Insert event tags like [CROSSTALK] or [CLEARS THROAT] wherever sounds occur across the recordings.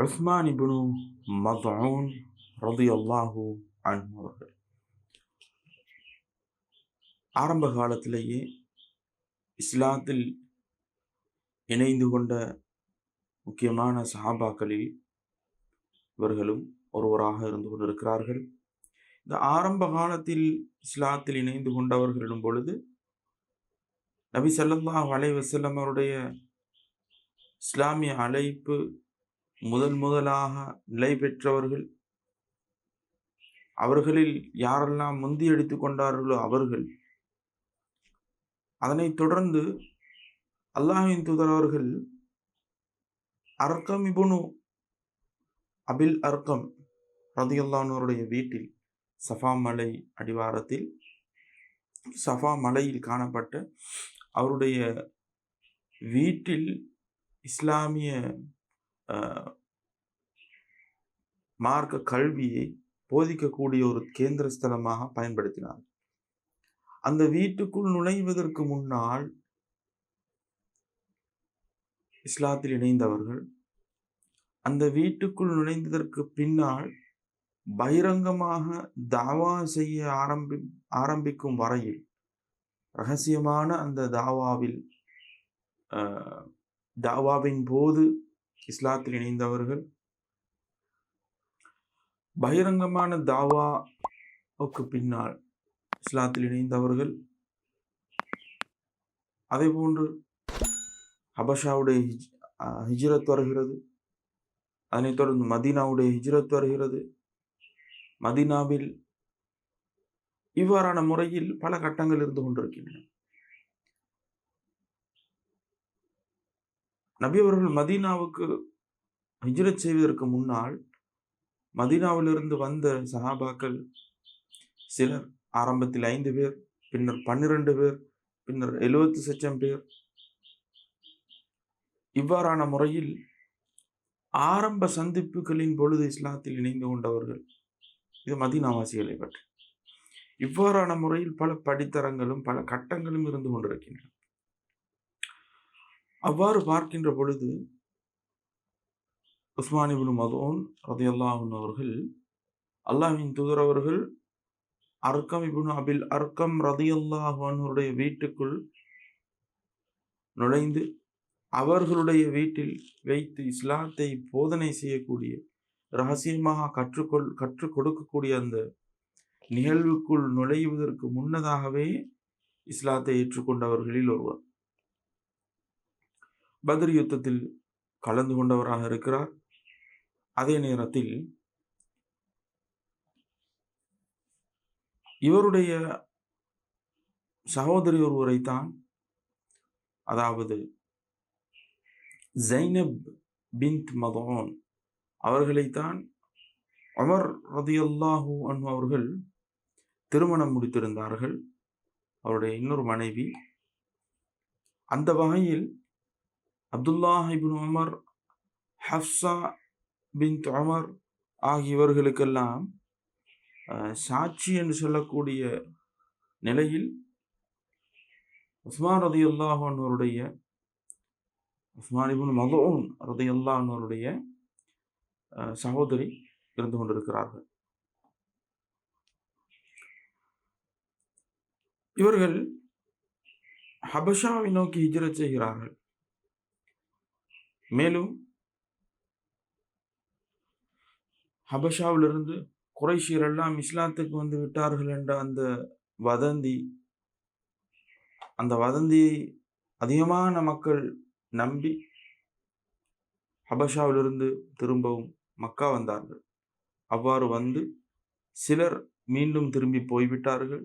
உஸ்மான் இபுனு மதூன் ரதி அல்லாஹூ அவர்கள். ஆரம்ப காலத்திலேயே இஸ்லாத்தில் இணைந்து கொண்ட முக்கியமான சஹாபாக்களில் இவர்களும் ஒருவராக இருந்து கொண்டிருக்கிறார்கள். இந்த ஆரம்ப காலத்தில் இஸ்லாத்தில் இணைந்து கொண்டவர்களிடும் பொழுது நபி சல்லா அலை வசல்லம் அவருடைய இஸ்லாமிய அழைப்பு முதல் முதலாக நிலை பெற்றவர்கள். அவர்களில் யாரெல்லாம் முந்தி எடுத்துக் கொண்டார்களோ அவர்கள். அதனைத் தொடர்ந்து அல்லாஹின் தூதர் அவர்கள் அர்க்கம் இபுனு அபில் அர்க்கம் ரதியுல்லானோருடைய வீட்டில் சஃபா மலை அடிவாரத்தில் சஃபா மலையில் காணப்பட்ட அவருடைய வீட்டில் இஸ்லாமிய மார்க்க கல்வியை போதிக்கக்கூடிய ஒரு கேந்திர ஸ்தலமாக பயன்படுத்தினார். அந்த வீட்டுக்குள் நுழைவதற்கு முன்னால் இஸ்லாத்தில் இணைந்தவர்கள் அந்த வீட்டுக்குள் நுழைந்ததற்கு பின்னால் பகிரங்கமாக தாவா செய்ய ஆரம்பி ஆரம்பிக்கும் வரையில் ரகசியமான அந்த தாவாவில் தாவாவின் போது இஸ்லாத்தில் இணைந்தவர்கள். பகிரங்கமான தாவாவுக்கு பின்னால் இஸ்லாத்தில் இணைந்தவர்கள். அதே போன்று ஹபஷாவுடைய ஹிஜ் அஹ் ஹிஜ்ரத் வருகிறது. அதனைத் தொடர்ந்து மதீனாவுடைய ஹிஜ்ரத் வருகிறது. மதீனாவில் இவ்வாறான முறையில் பல கட்டங்கள் இருந்து கொண்டிருக்கின்றன. நபி அவர்கள் மதீனாவுக்கு ஹிஜ்ரத் செய்வதற்கு முன்னால் மதீனாவிலிருந்து வந்த சஹாபாக்கள் சிலர் ஆரம்பத்தில் ஐந்து பேர் பின்னர் பன்னிரண்டு பேர் பின்னர் எழுபத்து சச்சம் பேர். இவ்வாறான முறையில் ஆரம்ப சந்திப்புகளின் பொழுது இஸ்லாத்தில் இணைந்து கொண்டவர்கள் இது மதீனாவாசிகளை பற்றி. இவ்வாறான முறையில் பல படித்தரங்களும் பல கட்டங்களும் இருந்து கொண்டிருக்கின்றன. அவ்வாறு பார்க்கின்ற பொழுது உஸ்மானிபின் மதோன் மதூன் அவர்கள் அல்லாஹின் தூதர் அவர்கள் அர்க்கம் இப்னு அபில் அர்க்கம் ரதையல்லாஹனுடைய வீட்டுக்குள் நுழைந்து அவர்களுடைய வீட்டில் வைத்து இஸ்லாத்தை போதனை செய்யக்கூடிய ரகசியமாக கற்றுக்கொள் கற்றுக் கொடுக்கக்கூடிய அந்த நிகழ்வுக்குள் நுழைவதற்கு முன்னதாகவே இஸ்லாத்தை ஏற்றுக்கொண்டவர்களில் ஒருவர். பத்ர் யுத்தத்தில் கலந்து கொண்டவராக இருக்கிறார். அதே நேரத்தில் இவருடைய சகோதரி ஒருவரைத்தான் அதாவது ஜைனப் பின்த் மதோன் அவர்களைத்தான் அமர் ரதியல்லாஹூ அன்ஹு அவர்கள் திருமணம் முடித்திருந்தார்கள். அவருடைய இன்னொரு மனைவி. அந்த வகையில் Abdullah ibn Umar Hafsa bin Umar ஆகியவர்களுக்கெல்லாம் சாட்சி என்று சொல்லக்கூடிய நிலையில் உஸ்மான் ரதி அல்லாஹனுடைய உஸ்மான் இபின் மதூன் ரதி அல்லாஹனுடைய சகோதரி இருந்து கொண்டிருக்கிறார்கள். இவர்கள் ஹபஷாவை நோக்கி ஹிஜ்ரத் செய்கிறார்கள். மேலும் ஹபஷாவிலிருந்து குறைஷியர் எல்லாம் இஸ்லாத்துக்கு வந்து விட்டார்கள் என்ற அந்த வதந்தி அந்த வதந்தியை அதிகமான மக்கள் நம்பி ஹபஷாவிலிருந்து திரும்பவும் மக்கா வந்தார்கள். அவ்வாறு வந்து சிலர் மீண்டும் திரும்பி போய்விட்டார்கள்.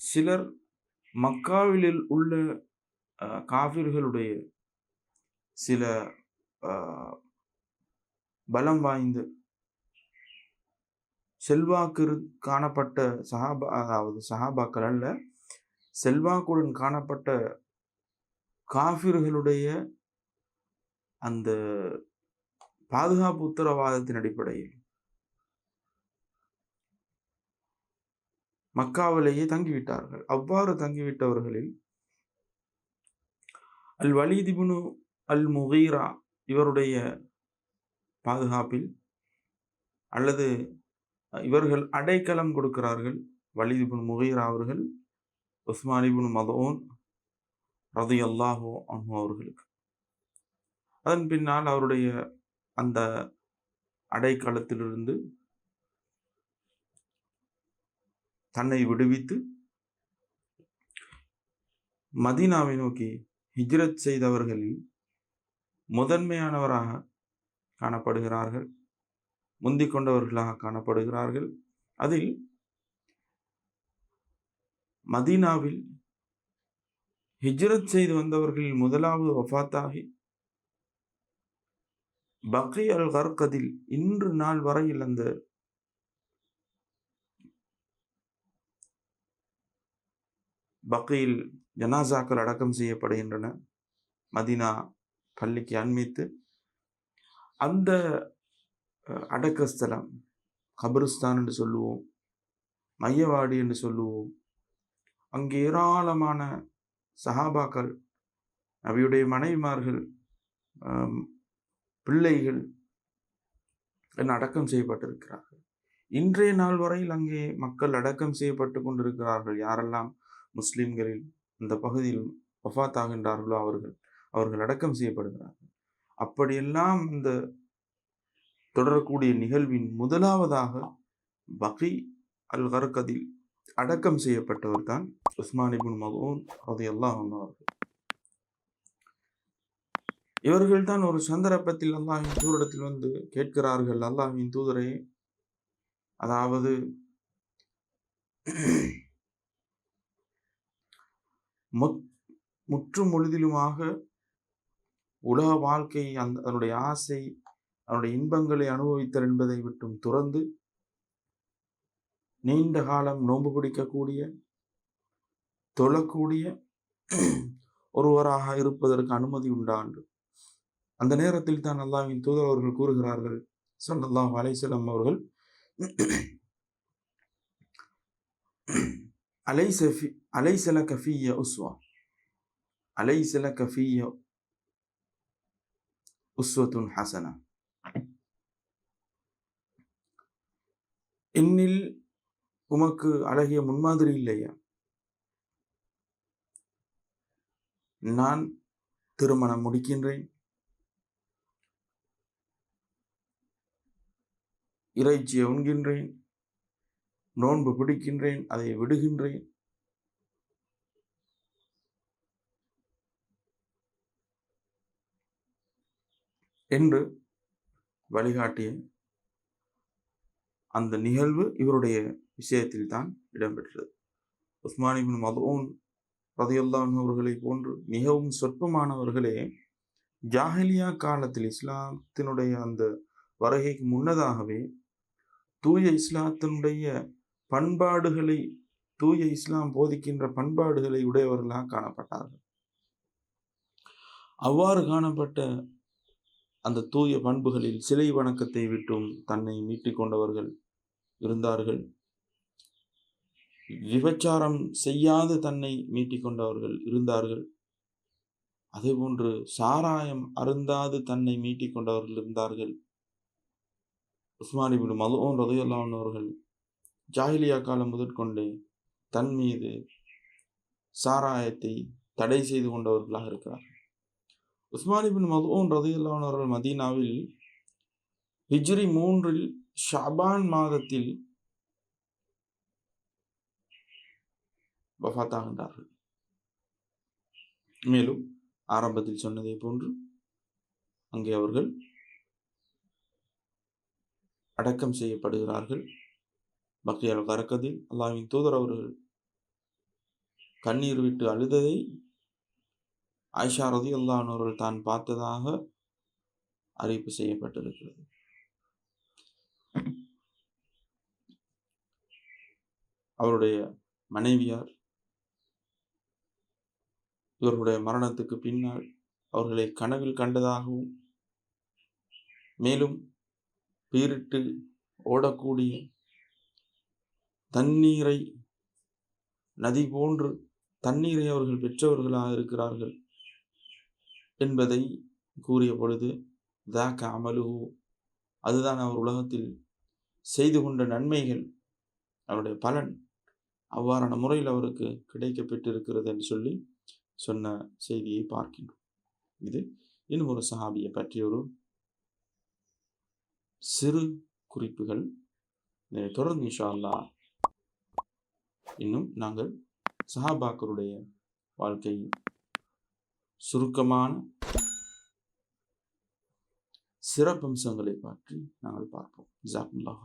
சிலர் மக்காவில் உள்ள அஹ், சில பலம் வாய்ந்து செல்வாக்கு காணப்பட்ட சஹாபா அதாவது சஹாபாக்கள் அல்ல செல்வாக்குடன் காணப்பட்ட காபிர்களுடைய அந்த பாதுகாப்பு உத்தரவாதத்தின் அடிப்படையில் மக்காவிலேயே தங்கிவிட்டார்கள். அவ்வாறு தங்கிவிட்டவர்களில் அல் வலிதிபுனு அல் முகீரா இவருடைய பாதுகாப்பில் அல்லது இவர்கள் அடைக்கலம் கொடுக்கிறார்கள். வலிதுபின் முகைரா அவர்கள் உஸ்மானிபின் மதோன் ரதி அல்லாஹோ அன்ஹோ அவர்களுக்கு. அதன் பின்னால் அவருடைய அந்த அடைக்கலத்திலிருந்து தன்னை விடுவித்து மதீனாவை நோக்கி ஹிஜ்ரத் செய்தவர்களில் முதன்மையானவராக காணப்படுகிறார்கள். முந்தி கொண்டவர்களாக காணப்படுகிறார்கள். அதில் மதீனாவில் ஹிஜ்ரத் செய்து வந்தவர்களில் முதலாவது வஃத்தாகி பக்கி அல் கர்கதில் இன்று நாள் வரையில் அந்த பக்கையில் ஜனாசாக்கள் அடக்கம் செய்யப்படுகின்றன. மதினா பள்ளிக்கு அண்மித்து அந்த அடக்கஸ்தலம் கபிரிஸ்தான் என்று சொல்லுவோம் மையவாடி என்று சொல்லுவோம் அங்கே ஏராளமான சஹாபாக்கள் நபியுடைய மனைவிமார்கள் பிள்ளைகள் என அடக்கம் செய்யப்பட்டிருக்கிறார்கள். இன்றைய நாள் வரையில் அங்கே மக்கள் அடக்கம் செய்யப்பட்டு கொண்டிருக்கிறார்கள். யாரெல்லாம் முஸ்லிம்களில் இந்த பகுதியில் வஃபாத் ஆகின்றார்களோ அவர்கள். அவர்கள் அடக்கம் செய்யப்படுகிறார்கள். அப்படியெல்லாம் இந்த தொடரக்கூடிய நிகழ்வின் முதலாவதாக பகி அல் கர்கதில் அடக்கம் செய்யப்பட்டவர் தான் உஸ்மான் இபின் அது எல்லாம் அவர்கள். இவர்கள் தான் ஒரு சந்தர்ப்பத்தில் அல்லாஹின் தூரிடத்தில் வந்து கேட்கிறார்கள். அல்லாஹின் தூதரே அதாவது முத் முற்று முழுதிலுமாக உலக வாழ்க்கை அந்த அதனுடைய ஆசை அதனுடைய இன்பங்களை அனுபவித்தல் என்பதை விட்டும் துறந்து நீண்ட காலம் நோன்பு பிடிக்கக்கூடிய தொழக்கூடிய [CLEARS THROAT] ஒருவராக இருப்பதற்கு அனுமதி உண்டாண்டு. அந்த நேரத்தில் தான் அல்லாவின் தூதர் அவர்கள் கூறுகிறார்கள் ஸல்லல்லாஹு அலைசலம் அவர்கள் அலைஸ அலைசல கஃபிய உஸ்வா? அலைசல கஃபிய உஸ்வத்துன் ஹசனா. என்னில் உமக்கு அழகிய முன்மாதிரி இல்லையா? நான் திருமணம் முடிக்கின்றேன். இறைச்சியை உண்கின்றேன். நோன்பு பிடிக்கின்றேன். அதை விடுகின்றேன். என்று வழிகாட்டிய அந்த நிகழ்வு இவருடைய விஷயத்தில் தான் இடம்பெற்றது உஸ்மானிபின் மதூன் ரதையுல்லான் அவர்களை போன்று மிகவும் சொற்பமானவர்களே ஜாஹிலியா காலத்தில் இஸ்லாத்தினுடைய அந்த வருகைக்கு முன்னதாகவே தூய இஸ்லாத்தினுடைய பண்பாடுகளை தூய இஸ்லாம் போதிக்கின்ற பண்பாடுகளை உடையவர்களாக காணப்பட்டார்கள். அவ்வாறு காணப்பட்ட அந்த தூய பண்புகளில் சிலை வணக்கத்தை விட்டும் தன்னை மீட்டிக் கொண்டவர்கள் இருந்தார்கள். விபச்சாரம் செய்யாது தன்னை மீட்டிக் கொண்டவர்கள் இருந்தார்கள். அதேபோன்று சாராயம் அருந்தாது தன்னை மீட்டிக் கொண்டவர்கள் இருந்தார்கள். உஸ்மான் இபின் மதுவோன் ரதையல்லான் அவர்கள் ஜாஹிலியா காலம் முதற்கொண்டே தன் மீது சாராயத்தை தடை செய்து கொண்டவர்களாக இருக்கிறார்கள். உஸ்மானிபின் மதுவும் மதுவோன் அவர்கள் மதீனாவில் ஹிஜ்ரி மூன்றில் ஷபான் மாதத்தில் வஃத்தாகின்றார்கள். மேலும் ஆரம்பத்தில் சொன்னதை போன்று அங்கே அவர்கள் அடக்கம் செய்யப்படுகிறார்கள். பக்ரியால் கரக்கதில் அல்லாவின் தூதர் அவர்கள் கண்ணீர் விட்டு அழுததை ஆயிஷா ரதி அவர்கள் தான் பார்த்ததாக அறிவிப்பு செய்யப்பட்டிருக்கிறது. அவருடைய மனைவியார் இவருடைய மரணத்துக்கு பின்னால் அவர்களை கனவில் கண்டதாகவும் மேலும் பீரிட்டு ஓடக்கூடிய தண்ணீரை நதி போன்று தண்ணீரை அவர்கள் பெற்றவர்களாக இருக்கிறார்கள் என்பதை கூறிய பொழுது தாக்க அமலுகு அதுதான் அவர் உலகத்தில் செய்து கொண்ட நன்மைகள். அவருடைய பலன் அவ்வாறான முறையில் அவருக்கு கிடைக்கப்பெற்றிருக்கிறது என்று சொல்லி சொன்ன செய்தியை பார்க்கின்றோம். இது இன்னும் ஒரு சஹாபியை பற்றிய ஒரு சிறு குறிப்புகள். இதை தொடர்ந்து இன்ஷா அல்லாஹ் இன்னும் நாங்கள் சஹாபாக்களுடைய வாழ்க்கை சுருக்கமான சிறப்பம்சங்களை பற்றி நாங்கள் பார்ப்போம். ஜாக்குல்லாஹ்